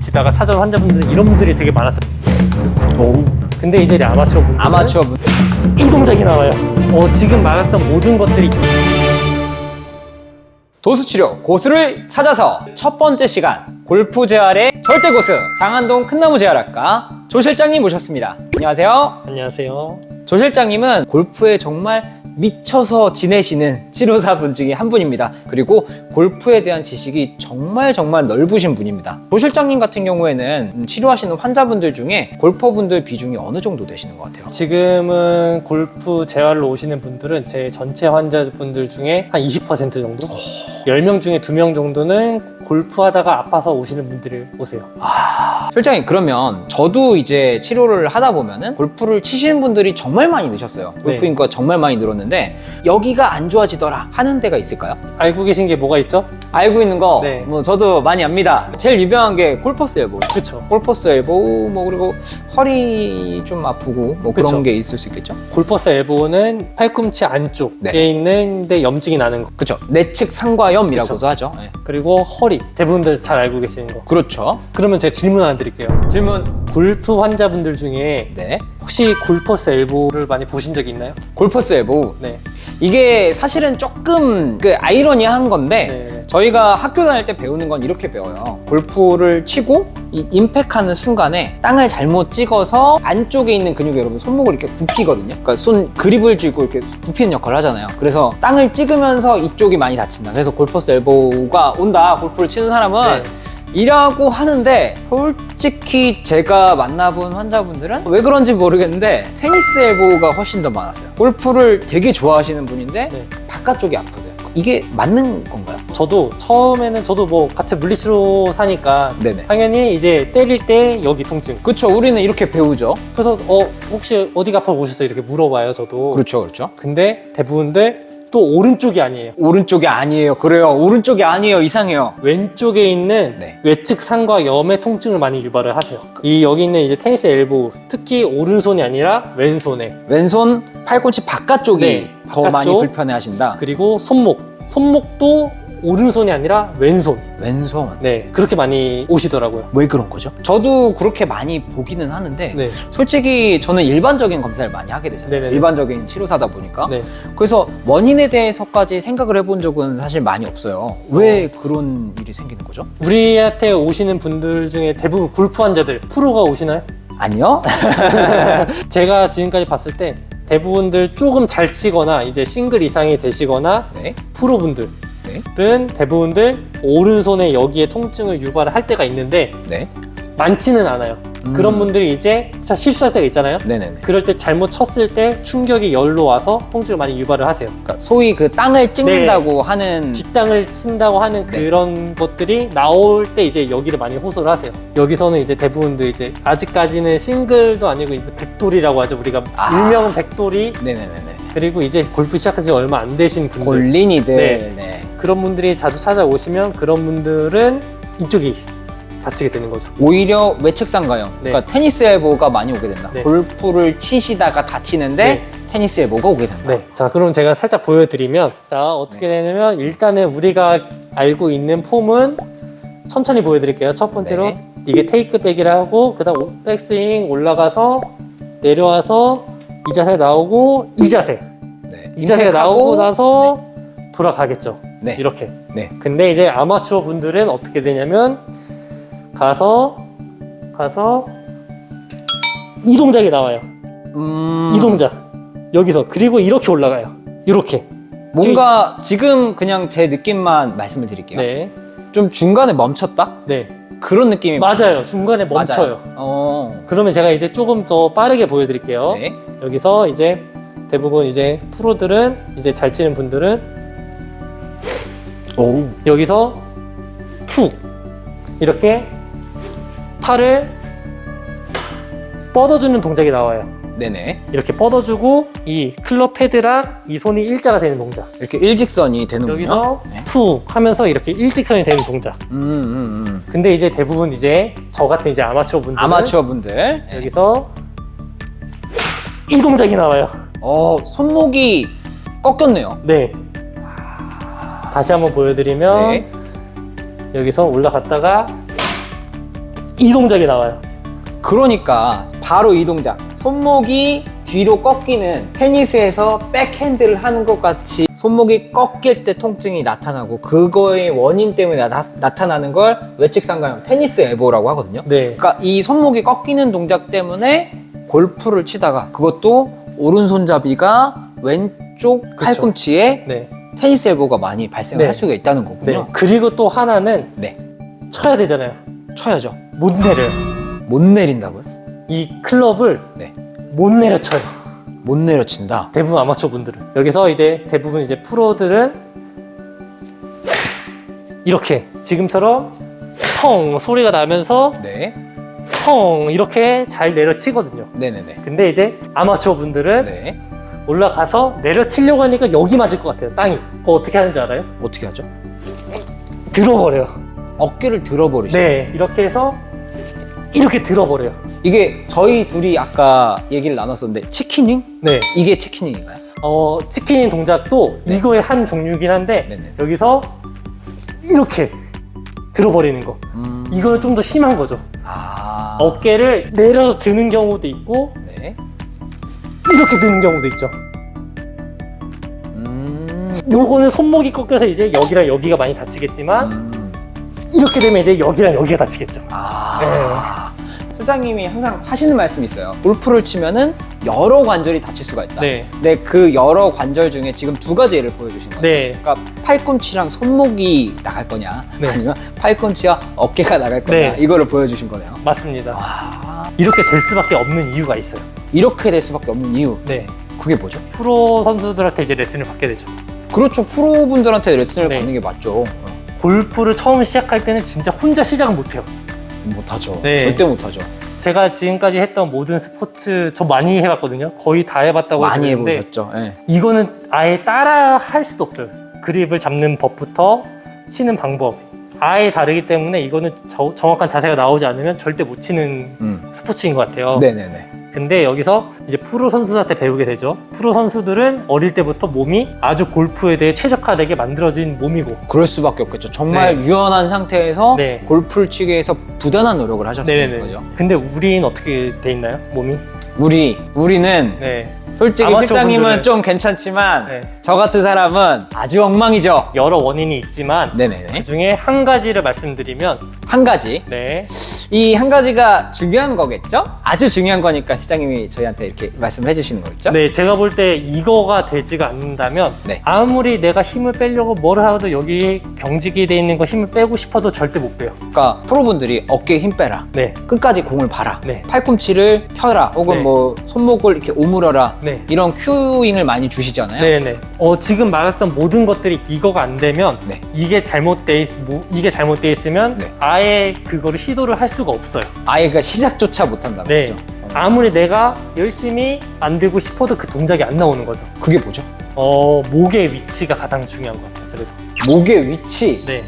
치다가 찾아온 환자분들은 이런 분들이 되게 많았어요. 근데 이제 아마추어 분들 아마추어 분. 이 동작이 나와요. 어, 지금 말했던 모든 것들이 도수치료 고수를 찾아서 첫 번째 시간 골프 재활의 절대 고수 장안동 큰나무 재활학과 조 실장님 모셨습니다. 안녕하세요. 안녕하세요. 조 실장님은 골프에 정말 미쳐서 지내시는 치료사분 중에 한 분입니다. 그리고 골프에 대한 지식이 정말 정말 넓으신 분입니다. 조 실장님 같은 경우에는 음, 치료하시는 환자분들 중에 골퍼분들 비중이 어느 정도 되시는 것 같아요? 지금은 골프 재활로 오시는 분들은 제 전체 환자분들 중에 한 20% 정도? 10명 중에 2명 정도는 골프 하다가 아파서 오시는 분들이 오세요. 실장님 그러면 저도 이제 치료를 하다 보면은 골프를 치시는 분들이 정말 많이 느셨어요. 골프 네. 인구가 정말 많이 늘었는데 여기가 안 좋아지더라 하는 데가 있을까요? 알고 계신 게 뭐가 있죠? 알고 있는 거 네. 뭐 저도 많이 압니다. 제일 유명한 게 골퍼스 엘보. 그쵸. 골퍼스 엘보 뭐 그리고 허리 좀 아프고 뭐 그런 그쵸. 게 있을 수 있겠죠. 골퍼스 엘보는 팔꿈치 안쪽에 네. 있는데 염증이 나는 거. 그렇죠. 내측 상과염이라고도 하죠. 네. 그리고 허리. 대부분들 잘 알고 계시는 거. 그렇죠. 그러면 제가 질문 하나 드릴게요. 질문. 골프 환자분들 중에 네. 혹시 골퍼스 엘보를 많이 보신 적이 있나요? 골퍼스 엘보. 네. 이게 사실은 조금 그 아이러니한 건데 네. 저희가 학교 다닐 때 배우는 건 이렇게 배워요. 골프를 치고 이 임팩하는 순간에 땅을 잘못 찍어서 안쪽에 있는 근육이 여러분 손목을 이렇게 굽히거든요. 그러니까 손 그립을 쥐고 이렇게 굽히는 역할을 하잖아요. 그래서 땅을 찍으면서 이쪽이 많이 다친다. 그래서 골퍼스 엘보가 온다. 골프를 치는 사람은 네. 이라고 하는데 솔직히 제가 만나본 환자분들은 왜 그런지 모르겠는데 테니스 엘보가 훨씬 더 많았어요. 골프를 되게 좋아하시는 분인데 네. 바깥쪽이 아프대요. 이게 맞는 건가요? 저도 처음에는 저도 뭐 같이 물리치료 사니까 네네. 당연히 이제 때릴 때 여기 통증. 그렇죠. 우리는 이렇게 배우죠. 그래서 어 혹시 어디가 아파 오셨어요? 이렇게 물어봐요 저도. 그렇죠, 그렇죠. 근데 대부분들 또 오른쪽이 아니에요. 오른쪽이 아니에요. 그래요. 오른쪽이 아니에요. 이상해요. 왼쪽에 있는 네. 외측 상과 염의 통증을 많이 유발을 하세요. 이 여기 있는 이제 테니스 엘보 특히 오른손이 아니라 왼손에 왼손 팔꿈치 바깥쪽이 네, 더 바깥쪽. 많이 불편해하신다. 그리고 손목 손목도 오른손이 아니라 왼손. 왼손. 네 그렇게 많이 오시더라고요. 왜 그런 거죠? 저도 그렇게 많이 보기는 하는데 네. 솔직히 저는 일반적인 검사를 많이 하게 되잖아요. 네네네. 일반적인 치료사다 보니까. 네. 그래서 원인에 대해서까지 생각을 해본 적은 사실 많이 없어요. 왜 그런 일이 생기는 거죠? 우리한테 오시는 분들 중에 대부분 골프 환자들 프로가 오시나요? 아니요. 제가 지금까지 봤을 때 대부분들 조금 잘 치거나 이제 싱글 이상이 되시거나 네. 프로분들 은 네. 대부분들 오른손에 여기에 통증을 유발을 할 때가 있는데 네. 많지는 않아요. 그런 분들이 이제 자, 실수할 때가 있잖아요. 네네네. 그럴 때 잘못 쳤을 때 충격이 열로 와서 통증을 많이 유발을 하세요. 그러니까 소위 그 땅을 찍는다고 하는 뒷땅을 친다고 하는 네. 그런 것들이 나올 때 이제 여기를 많이 호소를 하세요. 여기서는 이제 대부분들 이제 아직까지는 싱글도 아니고 이제 백돌이라고 하죠. 우리가 아. 일명 백돌이 네네네네. 그리고 이제 골프 시작한 지 얼마 안 되신 분들 골린이들. 네. 네. 그런 분들이 자주 찾아오시면 그런 분들은 이쪽이 다치게 되는 거죠. 오히려 외측 상가형. 네. 그러니까 테니스 엘보가 많이 오게 된다. 네. 골프를 치시다가 다치는데 네. 테니스 엘보가 오게 된다. 네. 자, 그럼 제가 살짝 보여드리면, 자, 어떻게 되냐면, 일단은 우리가 알고 있는 폼은 천천히 보여드릴게요. 첫 번째로, 네. 이게 테이크백이라고, 그 다음 백스윙 올라가서, 내려와서, 이 자세 나오고, 이 자세. 네. 이 자세 임팩하고, 나오고 나서, 돌아가겠죠. 네. 이렇게. 네. 근데 이제 아마추어 분들은 어떻게 되냐면, 가서, 가서, 이 동작이 나와요. 음, 이 동작. 여기서. 그리고 이렇게 올라가요. 이렇게. 뭔가 지금 그냥 제 느낌만 말씀을 드릴게요. 네. 좀 중간에 멈췄다? 네. 그런 느낌이 맞아요. 중간에 멈춰요. 어. 그러면 제가 이제 조금 더 빠르게 보여드릴게요. 네. 여기서 이제 대부분 이제 프로들은 이제 잘 치는 분들은 오. 여기서 툭 이렇게 팔을 뻗어주는 동작이 나와요. 네네. 이렇게 뻗어주고 이 클럽 헤드랑 이 손이 일자가 되는 동작. 이렇게 일직선이 되는군요. 여기서 네. 툭 하면서 이렇게 일직선이 되는 동작. 음, 음, 음. 근데 이제 대부분 이제 저 같은 이제 아마추어 분들은 아마추어 분들. 네. 여기서 이 동작이 나와요. 어, 손목이 꺾였네요. 네. 다시 한번 보여드리면 네. 여기서 올라갔다가 이 동작이 나와요. 그러니까 바로 이 동작 손목이 뒤로 꺾이는 테니스에서 백핸드를 하는 것 같이 손목이 꺾일 때 통증이 나타나고 그거의 원인 때문에 나, 타나는걸 외측상가형 테니스 엘보라고 하거든요 네. 그러니까 이 손목이 꺾이는 동작 때문에 골프를 치다가 그것도 오른손잡이가 왼쪽 팔꿈치에 네. 테니스 엘보가 많이 발생할 네. 수가 있다는 네. 거군요 그리고 또 하나는 네. 쳐야 되잖아요. 쳐야죠 못 내려요. 못 내린다고요? 이 클럽을 네. 못 내려 쳐요. 못 내려친다 대부분 아마추어 분들은 여기서 이제 대부분 이제 프로들은 이렇게 지금처럼 펑 소리가 나면서 네 펑 이렇게 잘 내려치거든요. 네네네 근데 이제 아마추어 분들은 네. 올라가서 내려치려고 하니까 여기 맞을 것 같아요. 땅이. 그거 어떻게 하는지 알아요? 어떻게 하죠? 들어버려요. 어깨를 들어버리시죠. 네, 이렇게 해서 이렇게 들어버려요. 이게 저희 둘이 아까 얘기를 나눴었는데 치킨윙? 네. 이게 치킨윙인가요? 어, 치킨인 동작도 이거의 한 종류긴 한데 네네. 여기서 이렇게 들어버리는 거. 음. 이거는 좀 더 심한 거죠. 아. 어깨를 내려 드는 경우도 있고 네. 이렇게 드는 경우도 있죠. 음. 요거는 손목이 꺾여서 이제 여기랑 여기가 많이 다치겠지만 음. 이렇게 되면 이제 여기랑 여기가 다치겠죠. 아. 실장님이 항상 하시는 말씀이 있어요. 골프를 치면은 여러 관절이 다칠 수가 있다. 네. 근데 그 여러 관절 중에 지금 두 가지 예를 보여주신 거예요. 네. 그러니까 팔꿈치랑 손목이 나갈 거냐, 네. 아니면 팔꿈치와 어깨가 나갈 거냐, 네. 이거를 보여주신 거네요. 맞습니다. 아. 이렇게 될 수밖에 없는 이유가 있어요. 이렇게 될 수밖에 없는 이유, 네. 그게 뭐죠? 프로 선수들한테 이제 레슨을 받게 되죠. 그렇죠. 프로분들한테 레슨을 네. 받는 게 맞죠. 골프를 처음 시작할 때는 진짜 혼자 시작은 못해요. 못하죠. 네. 절대 못하죠. 제가 지금까지 했던 모든 스포츠 저 많이 해봤거든요. 거의 다 해봤다고 많이 들었는데 해보셨죠. 예. 이거는 아예 따라 할 수도 없어요. 그립을 잡는 법부터 치는 방법 아예 다르기 때문에 이거는 저- 정확한 자세가 나오지 않으면 절대 못 치는 음. 스포츠인 것 같아요. 네네네. 근데 여기서 이제 프로 선수들한테 배우게 되죠. 프로 선수들은 어릴 때부터 몸이 아주 골프에 대해 최적화되게 만들어진 몸이고 그럴 수밖에 없겠죠. 정말 네. 유연한 상태에서 네. 골프를 치기 위해서 부단한 노력을 하셨을 네네네. 거죠. 근데 우리는 어떻게 돼 있나요? 몸이? 우리 우리는 네. 솔직히 아마추어 실장님은 분들은- 좀 괜찮지만 네. 저 같은 사람은 아주 엉망이죠. 여러 원인이 있지만 네네네. 그 중에 한 가지를 말씀드리면 한 가지 네. 이 한 가지가 중요한 거겠죠? 아주 중요한 거니까 시장님이 저희한테 이렇게 말씀을 해주시는 거겠죠? 네, 제가 볼 때 이거가 되지가 않는다면 네. 아무리 내가 힘을 빼려고 뭘 하도 여기 경직이 돼 있는 거 힘을 빼고 싶어도 절대 못 빼요. 그러니까 프로분들이 어깨에 힘 빼라. 네. 끝까지 공을 봐라. 네. 팔꿈치를 펴라. 혹은 네. 뭐 손목을 이렇게 오므려라. 네. 이런 큐잉을 많이 주시잖아요. 네네. 어, 지금 말했던 모든 것들이 이거가 안 되면 네. 이게 잘못돼 있, 뭐, 이게 잘못돼 있으면 네. 아예 그거를 시도를 할 수가 없어요. 아예 그 시작조차 못한다는 네. 거죠. 어, 아무리 내가 열심히 만들고 싶어도 그 동작이 안 나오는 거죠. 그게 뭐죠? 어, 목의 위치가 가장 중요한 것 같아요. 그래도. 목의 위치. 네.